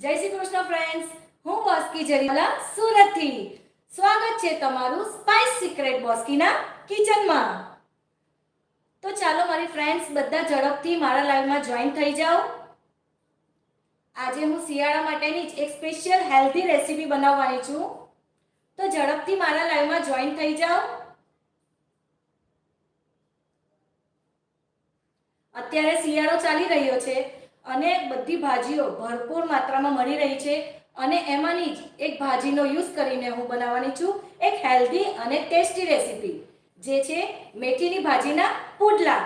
જય શ્રી કૃષ્ણ ફ્રેન્ડ્સ હું બોસ્કી જરીવાલા સુરતથી. સ્વાગત છે તમારું સ્પાઇસ સિક્રેટ બોસ્કીના કિચનમાં તો ચાલો મારી ફ્રેન્ડ્સ બધા ઝડપથી મારા લાઈવમાં જોઈન થઈ જાઓ. આજે હું શિયાળા માટેની જ એક સ્પેશિયલ હેલ્ધી રેસીપી બનાવવાની છું. તો ઝડપથી મારા લાઈવમાં જોઈન થઈ જાઓ. અત્યારે શિયાળો ચાલી રહ્યો છે. અને બધી ભાજીઓ ભરપૂર માત્રામાં મળી રહી છે અને એમાંની જ એક ભાજીનો યુઝ કરીને હું બનાવવાની છું એક હેલ્ધી અને ટેસ્ટી રેસીપી, જે છે મેથીની ભાજીના પુડલા.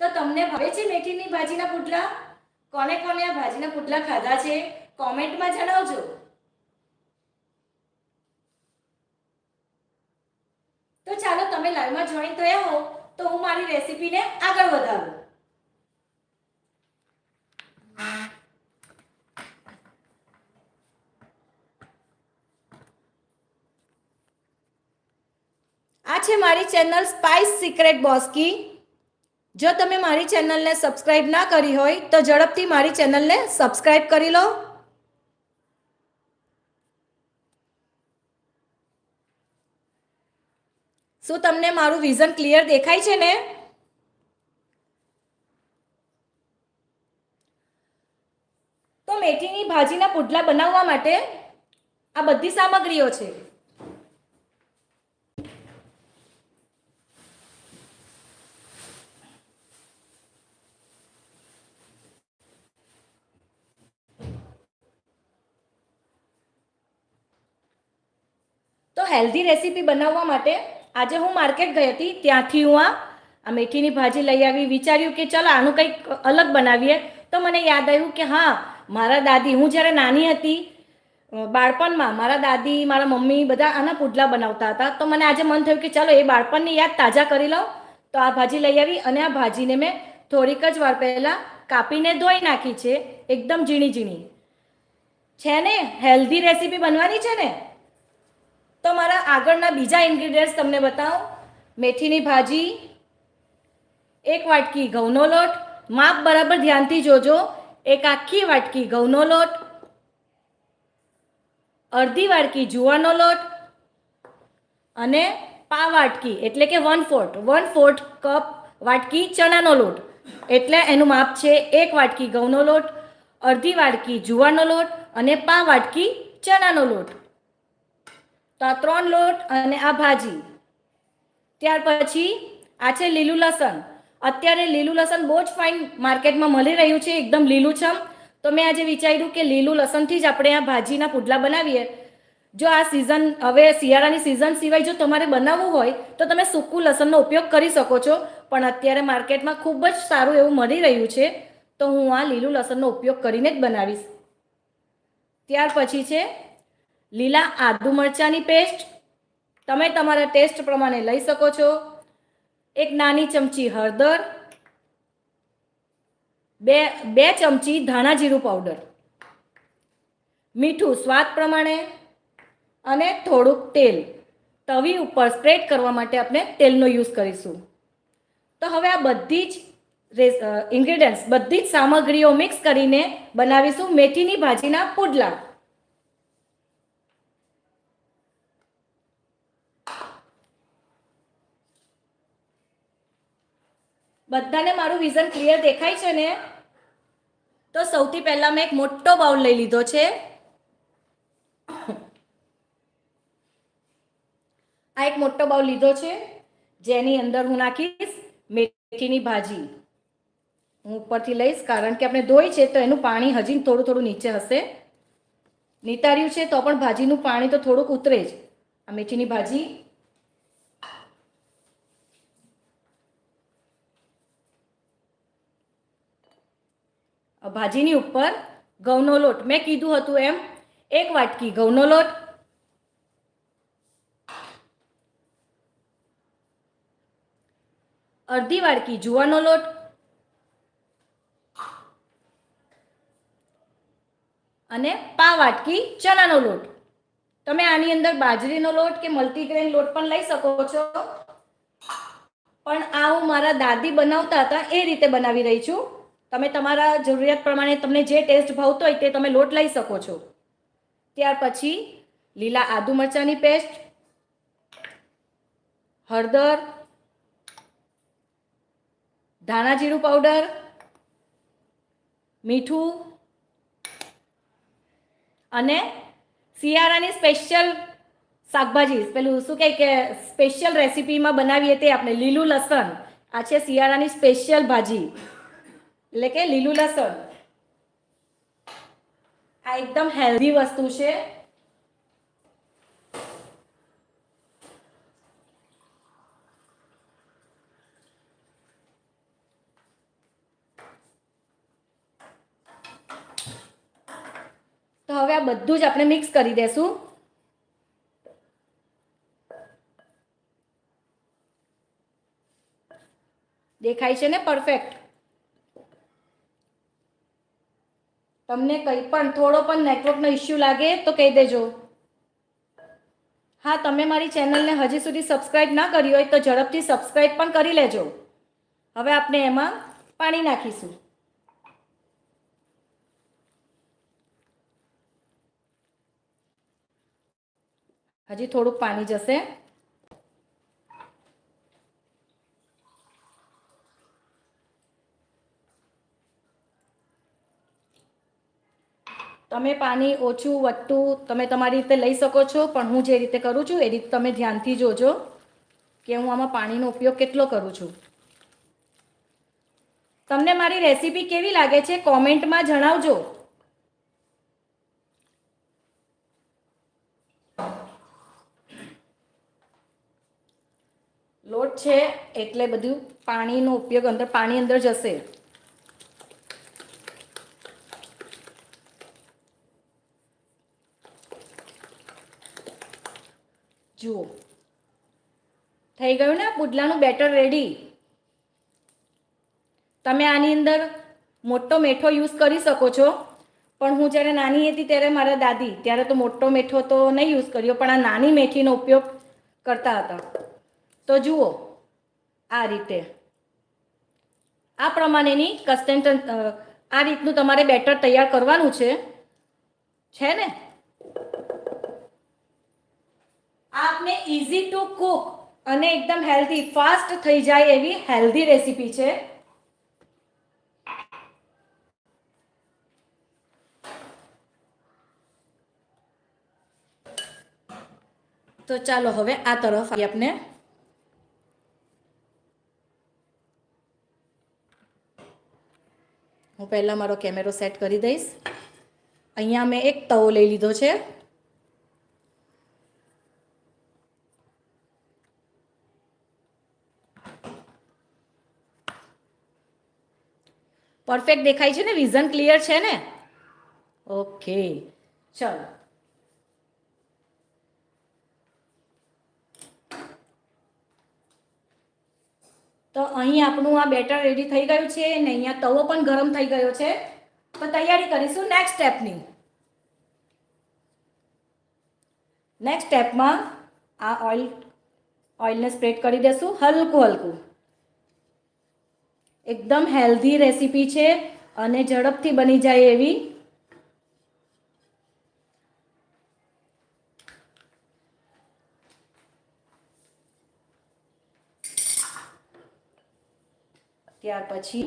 તો તમને ભાવે છે મેથીની ભાજીના પુડલા? કોને કોને આ ભાજીના પુડલા ખાધા છે? કોમેન્ટમાં જણાવજો. તો ચાલો તમે લાઈવમાં જોઈન થયા હો તો હું મારી રેસીપીને આગળ વધારું. આ છે મારી ચેનલ સ્પાઇસ સિક્રેટ બોસ્કી જો તમે મારી ચેનલને સબસ્ક્રાઇબ ના કરી હોય, તો ઝડપથી મારી ચેનલને સબસ્ક્રાઇબ કરી લો. શું તમને મારું વિઝન ક્લિયર દેખાય છે ને તો મેથીની ભાજીના પુડલા બનાવવા માટે આ બધી સામગ્રીઓ છે. તો હેલ્ધી રેસીપી બનાવવા માટે આજે હું માર્કેટ ગઈ હતી. ત્યાંથી હું આ આ મેથીની ભાજી લઈ આવી. વિચાર્યું કે ચાલો આનું કંઈક અલગ બનાવીએ. તો મને યાદ આવ્યું કે હા મારા દાદી, હું જ્યારે નાની હતી બાળપણમાં મારા દાદી, મારા મમ્મી બધા આના પુડલા બનાવતા હતા. તો મને આજે મન થયું કે ચાલો એ બાળપણની યાદ તાજા કરી લઉં. તો આ ભાજી લઈ આવી અને આ ભાજીને મેં થોડીક જ વાર પહેલાં કાપીને ધોઈ નાખી છે, એકદમ ઝીણી ઝીણી. છે ને? હેલ્ધી રેસીપી બનવાની છે ને? તો મારા આગળના બીજા ઇન્ગ્રીડિયન્ટ્સ તમને બતાવું. મેથીની ભાજી, એક વાટકી ઘઉંનો લોટ. માપ બરાબર ધ્યાનથી જોજો. એક આખી વાટકી ઘઉંનો લોટ, અડધી વાટકી જુવારનો લોટ અને પા વાટકી, એટલે કે one fourth one fourth cup વાટકી ચણાનો લોટ. એટલે એનું માપ છે એક વાટકી ઘઉંનો લોટ, અડધી વાટકી જુવારનો લોટ અને પા વાટકી ચણાનો લોટ. તો આ ત્રણ લોટ અને આ ભાજી. ત્યાર પછી આ છે લીલું લસણ. અત્યારે લીલું લસણ બહુ જ ફાઇન માર્કેટમાં મળી રહ્યું છે, એકદમ લીલુંછમ તો મેં આજે વિચાર્યું કે લીલું લસણથી જ આપણે આ ભાજીના પુડલા બનાવીએ. જો આ સિઝન હવે શિયાળાની સિઝન સિવાય જો તમારે બનાવવું હોય, તો તમે સૂકું લસણનો ઉપયોગ કરી શકો છો. પણ અત્યારે માર્કેટમાં ખૂબ જ સારું એવું મળી રહ્યું છે, તો હું આ લીલું લસણનો ઉપયોગ કરીને જ બનાવીશ. ત્યાર પછી છે, લીલા આદુ મરચાંની પેસ્ટ તમે તમારા ટેસ્ટ પ્રમાણે લઈ શકો છો. એક નાની ચમચી હળદર, બે બે ચમચી ધાણા જીરું પાવડર મીઠું સ્વાદ પ્રમાણે અને થોડુંક તેલ. તવી ઉપર સ્પ્રેડ કરવા માટે આપણે તેલનો યુઝ કરીશું. તો હવે આ બધી જ ઇન્ગ્રીડિયન્ટ્સ બધી જ સામગ્રીઓ મિક્સ કરીને બનાવીશું મેથીની ભાજીના પુડલા. બધાને મારું વિઝન ક્લિયર દેખાય છે ને? તો સૌથી પહેલા મેં એક મોટો બાઉલ લઈ લીધો છે. આ એક મોટો બાઉલ લીધો છે, જેની અંદર હું નાખીશ મેથીની ભાજી. હું ઉપરથી લઈશ, કારણ કે આપણે ધોઈ છે, તો એનું પાણી હજી થોડું થોડું નીચે હશે. નિતાર્યું છે, તો પણ ભાજીનું પાણી તો થોડુંક ઉતરે જ. આ મેથીની ભાજી ભાજીની ઉપર ઘઉંનો લોટ. મેં કીધું હતું એમ, એક વાટકી ઘઉંનો લોટ. અડધી વાટકી જુવારનો લોટ. અને પા વાટકી ચણાનો લોટ. તમે આની અંદર બાજરીનો લોટ કે મલ્ટીગ્રેન લોટ પણ લઈ શકો છો. પણ આ હું મારા દાદી બનાવતા હતા એ રીતે બનાવી રહી છું. તમે તમારા જરૂરિયાત પ્રમાણે તમને જે ટેસ્ટ ભાવતો હોય તે તમે લોટ લઈ શકો છો. ત્યાર પછી લીલા આદુ મરચાંની પેસ્ટ, હળદર, ધાણા જીરું પાવડર, મીઠું અને શિયાળાની સ્પેશિયલ શાકભાજી. પેલું શું કહે કે સ્પેશિયલ રેસીપીમાં બનાવીએ તે આપણે લીલું લસણ. આ છે શિયાળાની સ્પેશિયલ ભાજી. એટલે કે લીલું લસણ. આ એકદમ હેલ્ધી વસ્તુ છે. તો હવે આ બધું જ આપણે મિક્સ કરી દેશું. દેખાય છે ને પરફેક્ટ તમને કંઈ પણ, થોડો પણ નેટવર્કનો ઇશ્યુ લાગે તો કહી દેજો. હા, તમે મારી ચેનલને હજી સુધી સબસ્ક્રાઈબ ના કરી હોય તો ઝડપથી સબસ્ક્રાઈબ પણ કરી લેજો. હવે આપણે એમાં પાણી નાખીશું. હજી થોડુંક પાણી જશે. તમે પાણી ઓછું, વધતું તમે તમારી રીતે લઈ શકો છો, પણ હું જે રીતે કરું છું એ રીતે તમે ધ્યાનથી જોજો કે હું આમાં પાણીનો ઉપયોગ કેટલો કરું છું. તમને મારી રેસીપી કેવી લાગે છે કોમેન્ટમાં જણાવજો. લોટ છે એટલે બધું પાણીનો ઉપયોગ અંદર, પાણી અંદર જશે. જુઓ. થઈ ગયું ને? પુડલાનું બેટર રેડી. તમે આની અંદર મોટો મેઠો યુઝ કરી શકો છો. પણ હું જ્યારે નાની હતી ત્યારે મારા દાદી, ત્યારે તો મોટો મેઠો તો નહીં યુઝ કર્યો, પણ આ નાની મેથીનો ઉપયોગ કરતા હતા. તો જુઓ, આ રીતે. આ પ્રમાણેની કસ્ટન્ટ આ રીતનું તમારે બેટર તૈયાર કરવાનું છે. છે ને આ આપને ઇઝી ટુ કુક અને એકદમ હેલ્ધી ફાસ્ટ થઈ જાય એવી હેલ્ધી રેસીપી છે. તો ચાલો હવે આ તરફ આપણે હું પહેલાં મારો કેમેરો સેટ કરી દઈશ. અહીંયા મેં એક તવો લઈ લીધો છે. પરફેક્ટ દેખાય છે ને? વિઝન ક્લિયર છે ને? ઓકે ચલો. તો અહીં આપણું આ બેટર રેડી થઈ ગયું છે ને અહીંયા તવો પણ ગરમ થઈ ગયો છે. તો તૈયારી કરીશું નેક્સ્ટ સ્ટેપની નેક્સ્ટ સ્ટેપમાં આ ઓઇલ ઓઇલને સ્પ્રેડ કરી દેશું હલકું હલકું. એકદમ હેલ્ધી રેસીપી છે અને ઝડપથી બની જાય એવી. ત્યાર પછી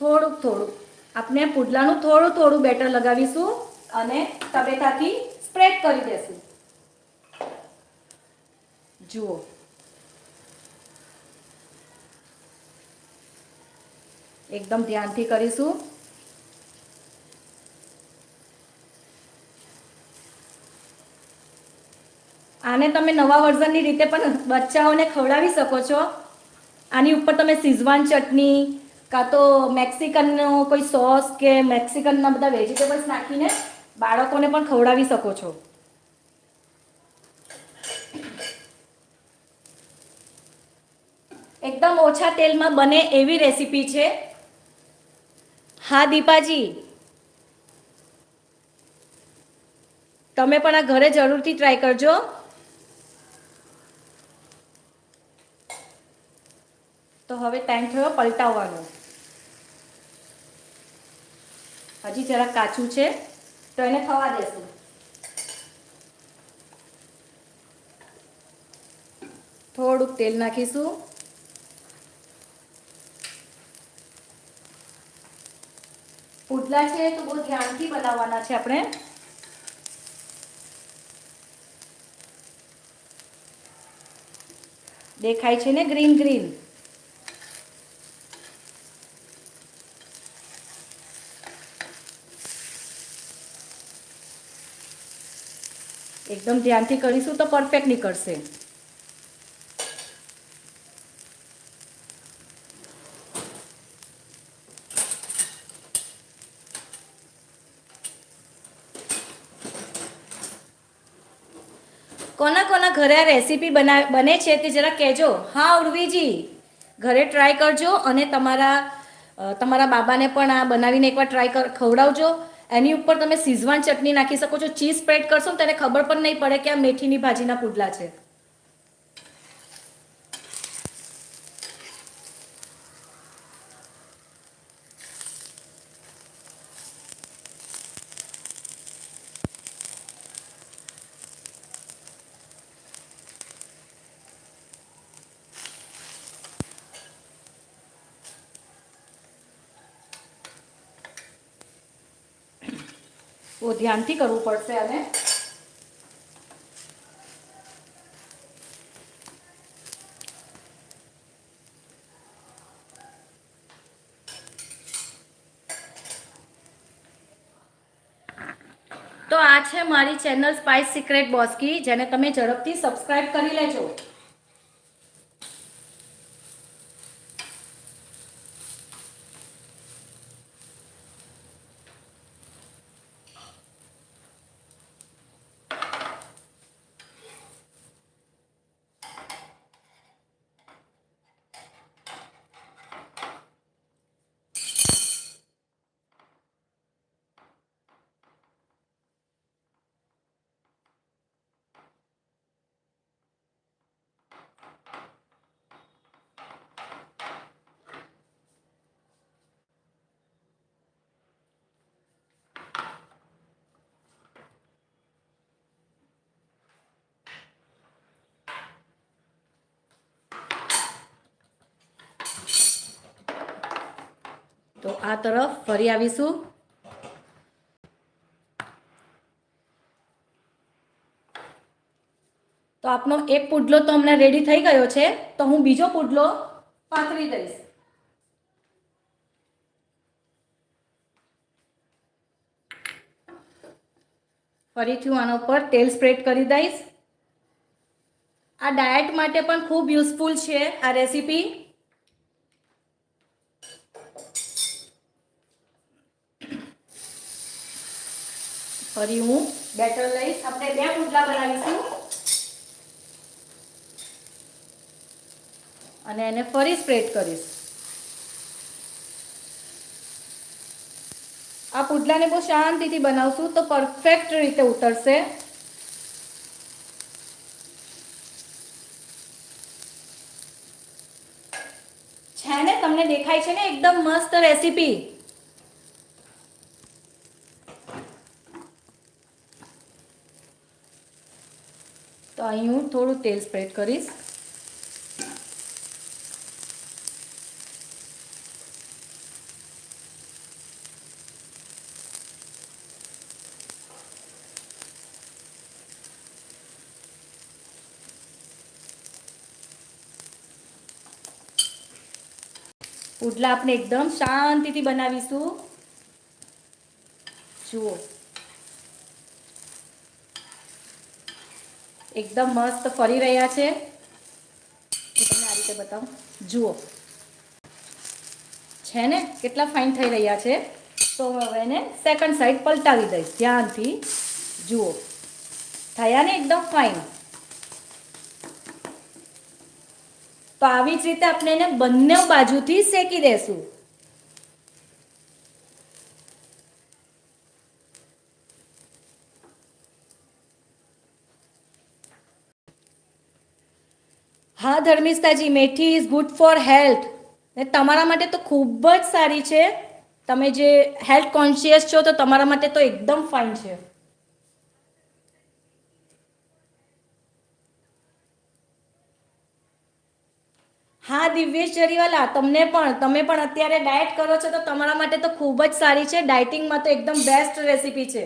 થોડુંક થોડુંક. આપણે પુડલાનું થોડું થોડું બેટર લગાવીશું અને તબેથાથી સ્પ્રેડ કરી દેશું. જુઓ. એકદમ ધ્યાનથી કરીશું. આને તમે નવા વર્ઝનની રીતે પણ બચ્ચાઓને ખવડાવી શકો છો. આની ઉપર તમે સિઝવાન ચટણી, કાં તો મેક્સિકનનો કોઈ સોસ કે મેક્સિકનના બધા વેજીટેબલ્સ નાખીને બાળકોને પણ ખવડાવી શકો છો. એકદમ ઓછા તેલમાં બને એવી રેસીપી છે. હા, દીપાજી. તમે પણ આ ઘરે જરૂરથી ટ્રાય કરજો. તો હવે ટાઈમ થયો પલટાવવાનો. હજી જરાક કાચું છે, તો એને થવા દેશું. થોડુંક તેલ નાખીશું. પુડલા છે તો બહુ ધ્યાનથી બનાવવાના છે આપણે. દેખાય છે ને ગ્રીન ગ્રીન. એકદમ ધ્યાનથી કરીશું તો પરફેક્ટ નીકળશે. કોના કોના ઘરે આ રેસીપી બના, બને છે તે જરા કહેજો. હા, ઉર્વીજી. ઘરે ટ્રાય કરજો અને તમારા તમારા બાબાને પણ આ બનાવીને એકવાર ટ્રાય કર, ખવડાવજો. એની ઉપર તમે સીઝવાન ચટણી નાખી શકો છો. ચીઝ સ્પ્રેડ કરશો ને તેને ખબર પણ નહીં પડે કે આ મેથીની ભાજીના પુડલા છે. બહુ ધ્યાનથી કરવું પડશે અને તો આ છે મારી ચેનલ સ્પાઇસ સિક્રેટ બોસ્કી જેને તમે ઝડપથી સબસ્ક્રાઇબ કરી લેજો. તો આ તરફ ફરી આવીશું. તો આપનો એક પુડલો તો હમણાં રેડી થઈ ગયો છે. તો હું બીજો પુડલો પાથરી દઈશ. ફરીથી હું આના ઉપર તેલ સ્પ્રેડ કરી દઈશ. આ ડાયટ માટે પણ ખૂબ યુઝફુલ છે આ રેસીપી ફરી હું બેટર લઈશ. આપણે બે પુડલા બનાવીશું. અને એને ફરી સ્પ્રેડ કરીશ. આ પુડલાને બહુ શાંતિથી બનાવશું તો પરફેક્ટ રીતે ઉતરશે. છે ને તમને દેખાય છે ને, એકદમ મસ્ત રેસીપી. તો અહીં હું થોડું તેલ સ્પ્રેડ કરીશ. પુડલા આપણે એકદમ શાંતિથી બનાવીશું. જુઓ. એકદમ મસ્ત ફરી રહ્યા છે. તમને આ રીતે બતાવું. જુઓ. છે ને? કેટલા ફાઇન થઈ રહ્યા છે. તો હવે એને સેકન્ડ સાઈડ પલટાવી દઈશ. ધ્યાનથી. જુઓ. થયા ને એકદમ ફાઇન તો આવી જ રીતે આપણે એને બંને બાજુથી શેકી દેશું. હા મેથી ઇઝ ગુડ ફોર હેલ્થ ને તમારા માટે તો ખૂબ જ સારી છે. તમે જે હેલ્થ કોન્શિયસ છો તો તમારા માટે તો એકદમ ફાઇન છે. હા દિવ્યેશ જરીવાલા તમને પણ, તમે પણ અત્યારે ડાયટ કરો છો તો તમારા માટે તો ખૂબ જ સારી છે. ડાયટિંગમાં તો એકદમ બેસ્ટ રેસીપી છે.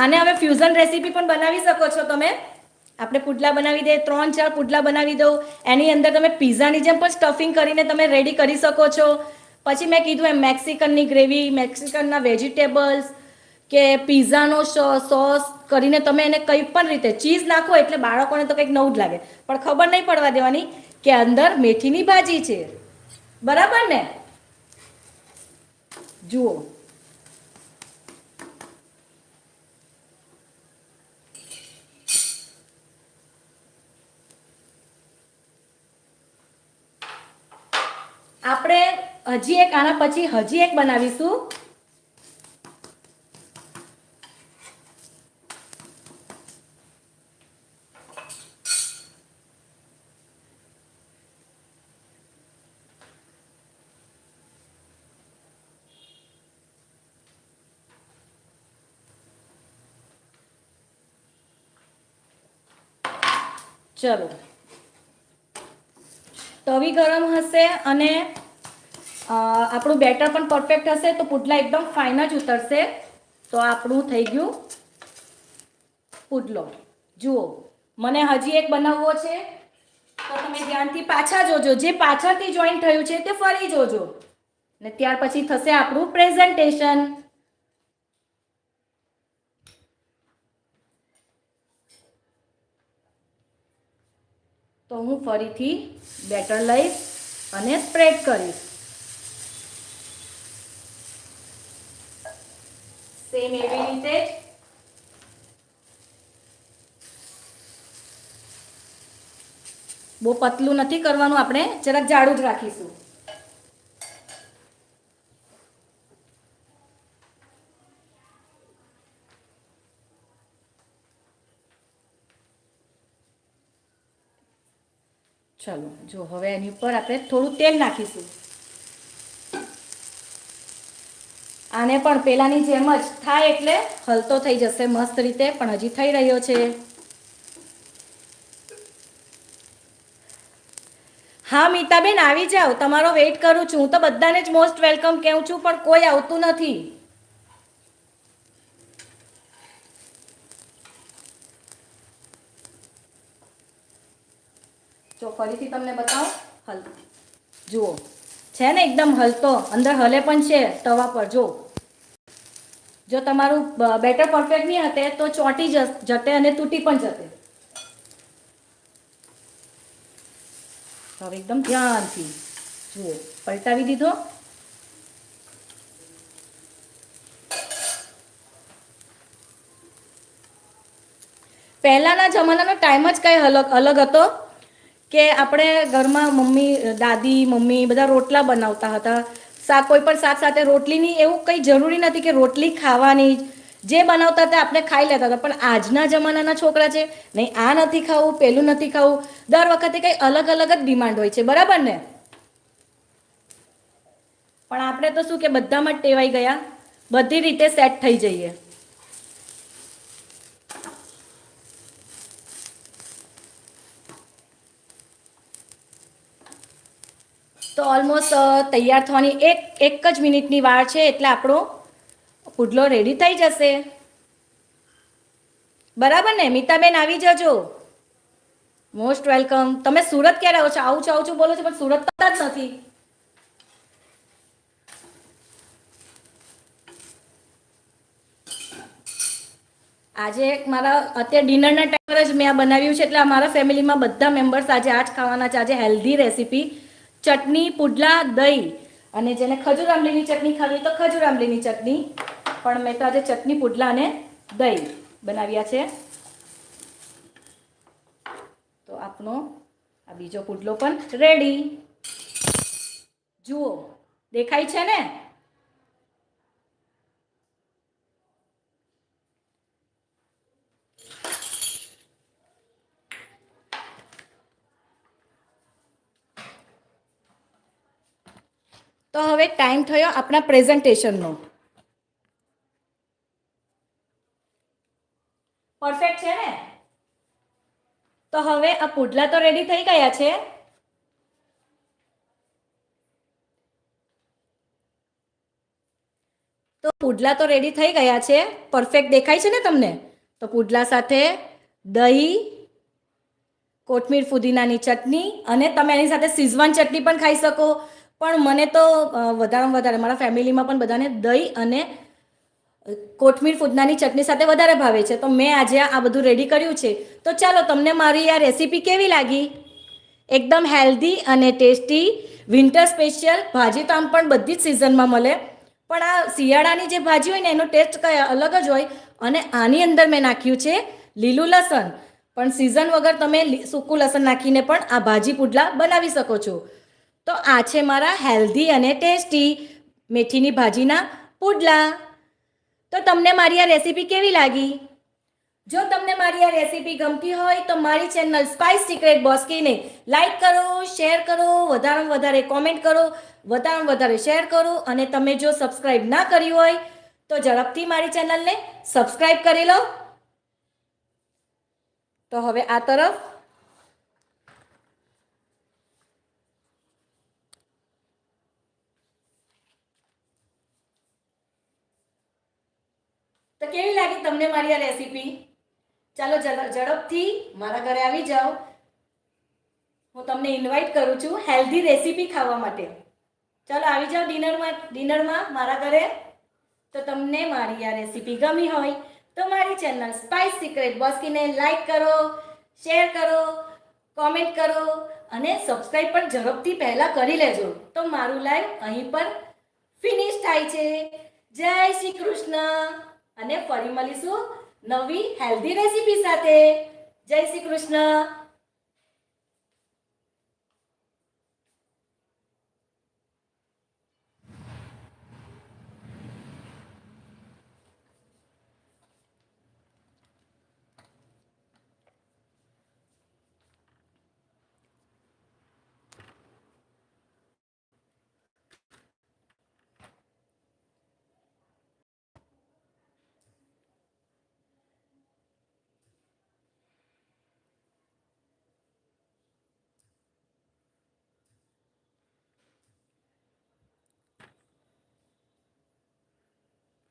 આને હવે ફ્યુઝન રેસીપી પણ બનાવી શકો છો તમે. આપણે પુડલા બનાવી દઈએ, ત્રણ ચાર પુડલા બનાવી દો એની અંદર તમે પીઝાની જેમ પણ સ્ટફિંગ કરીને તમે રેડી કરી શકો છો. પછી મેં કીધું એમ મેક્સિકનની ગ્રેવી મેક્સિકનના વેજીટેબલ્સ કે પીઝાનો સોસ કરીને તમે એને કંઈ પણ રીતે ચીઝ નાખો એટલે બાળકોને તો કંઈક નવું જ લાગે. પણ ખબર નહીં પડવા દેવાની કે અંદર મેથીની ભાજી છે. બરાબર ને? જુઓ. આપણે હજી એક આના પછી હજી એક બનાવીશું. ચલો. તવી ગરમ હશે અને આપણું બેટર પણ પરફેક્ટ હશે તો પુડલા એકદમ ફાઇન જ ઉતરશે. તો આપણું થઈ ગયું પુડલો. જુઓ, મને હજી એક બનાવવો છે. તો તમે ધ્યાનથી પાછા જોજો. જે પાછળથી જોઈન થયું છે તે ફરી જોજો. ને ત્યાર પછી થશે આપણું પ્રેઝન્ટેશન તો હું ફરીથી બેટર લઈશ અને સ્પ્રેડ કરીશ. સેમ એવી રીતે જ. બહુ પતલું નથી કરવાનું આપણે જરાક જાડું જ રાખીશું. ચલો, જો હવે એની ઉપર આપણે થોડું તેલ નાખીશું. આને પણ પેલાની જેમ જ થાય એટલે હલતો થઈ જશે મસ્ત રીતે, પણ હજી થઈ રહ્યો છે. હા, મીતાબેન, આવી જાઓ. તમારો વેઇટ કરું છું. હું તો બધાને જ મોસ્ટ વેલકમ કહું છું, પણ કોઈ આવતું નથી જો ફરીથી તમને બતાવો. હલ. જુઓ. છે ને એકદમ હલતો અંદર હલે પણ છે તવા પર. જો જો તમારું બેટર પરફેક્ટ નહીં હતે તો ચોંટી જતે અને તૂટી પણ જતે. હવે એકદમ ધ્યાનથી જુઓ. પલટાવી દીધો. પહેલાના જમાનાનો ટાઈમ જ કંઈ અલગ અલગ હતો? કે આપણે ઘરમાં મમ્મી, દાદી, મમ્મી બધા રોટલા બનાવતા હતા. શાક કોઈ પણ શાક સાથે રોટલીની એવું કંઈ જરૂરી નથી કે રોટલી ખાવાની જે. બનાવતા હતા આપણે ખાઈ લેતા હતા. પણ આજના જમાનાના છોકરા છે, નહીં, આ નથી ખાવું, પેલું નથી ખાવું. દર વખતે કંઈ અલગ અલગ જ ડિમાન્ડ હોય છે. બરાબર ને? પણ આપણે તો શું કે બધામાં જ ટેવાઈ ગયા. બધી રીતે સેટ થઈ જઈએ. તો ઓલમોસ્ટ તૈયાર થવાની એક એક જ મિનિટની વાર છે એટલે આપણો પુડલો રેડી થઈ જશે. બરાબર ને? મીતાબેન આવી જજો. મોસ્ટ વેલકમ તમે સુરત ક્યારે આવો છો? આવું છું આવું છું બોલો છો, પણ સુરત જ નથી. આજે મારા, અત્યારે ડિનરના ટાઈમ જ મેં આ બનાવ્યું છે, એટલે અમારા ફેમિલીમાં બધા મેમ્બર્સ આજે આ જ ખાવાના છે. આજે હેલ્ધી રેસીપી ચટણી, પુડલા, દહીં. અને જેને ખજૂર આંબલીની ચટણી ખાવી તો ખજૂર આંબલીની ચટણી. પણ મેં તો આજે ચટણી, પુડલા અને દહીં બનાવ્યા છે. તો આપનો આ બીજો પુડલો પણ રેડી જુઓ, દેખાય છે ને? તો હવે ટાઈમ થયો આપણા પ્રેઝન્ટેશનનો. પરફેક્ટ છે ને? તો હવે આ પુડલા તો રેડી થઈ ગયા છે. તો પુડલા તો રેડી થઈ ગયા છે. પરફેક્ટ દેખાય છે ને તમને? તો પુડલા સાથે દહીં, કોથમીર ફુદીનાની ચટણી અને તમે એની સાથે સિઝવાન ચટણી પણ ખાઈ શકો. પણ મને તો વધારેમાં વધારે, મારા ફેમિલીમાં પણ બધાને દહીં અને કોથમીર ફૂદનાની ચટણી સાથે વધારે ભાવે છે. તો મેં આજે આ બધું રેડી કર્યું છે. તો ચાલો, તમને મારી આ રેસીપી કેવી લાગી? એકદમ હેલ્ધી અને ટેસ્ટી વિન્ટર સ્પેશિયલ ભાજી તો આમ પણ બધી જ સિઝનમાં મળે. પણ આ શિયાળાની જે ભાજી હોય ને, એનો ટેસ્ટ કંઈ અલગ જ હોય. અને આની અંદર મેં નાખ્યું છે લીલું લસણ. પણ સિઝન વગર તમે સૂકું લસણ નાખીને પણ આ ભાજી પુડલા બનાવી શકો છો. તો આ છે મારા હેલ્ધી અને ટેસ્ટી મેથીની ભાજીના પુડલા. તો તમને મારી આ રેસીપી કેવી લાગી? જો તમને મારી આ રેસીપી ગમતી હોય તો મારી ચેનલ સ્પાઇસ સિક્રેટ બોસ્કીને લાઈક કરો, શેર કરો, વધારેમાં વધારે કોમેન્ટ કરો, વધારેમાં વધારે શેર કરો અને તમે જો સબસ્ક્રાઈબ ના કર્યું હોય તો ઝડપથી મારી ચેનલને સબસ્ક્રાઈબ કરી લો. તો હવે આ તરફ તો કેવી લાગી તમને મારી આ રેસીપી ચાલો ઝડ- ઝડપથી મારા ઘરે આવી જાઓ. હું તમને ઇન્વાઇટ કરું છું હેલ્ધી રેસીપી ખાવા માટે. ચાલો, આવી જાઓ ડિનરમાં ડિનરમાં મારા ઘરે. તો તમને મારી આ રેસીપી ગમી હોય તો મારી ચેનલ સ્પાઇસ સિક્રેટ બોસ્કીને લાઈક કરો શેર કરો કોમેન્ટ કરો અને સબસ્ક્રાઈબ પણ ઝડપથી પહેલાં કરી લેજો. તો મારું લાઈવ અહીં પર ફિનિશ થાય છે. જય શ્રી કૃષ્ણ. અને ફરી મળીશું નવી હેલ્ધી રેસીપી સાથે. જય શ્રી કૃષ્ણ.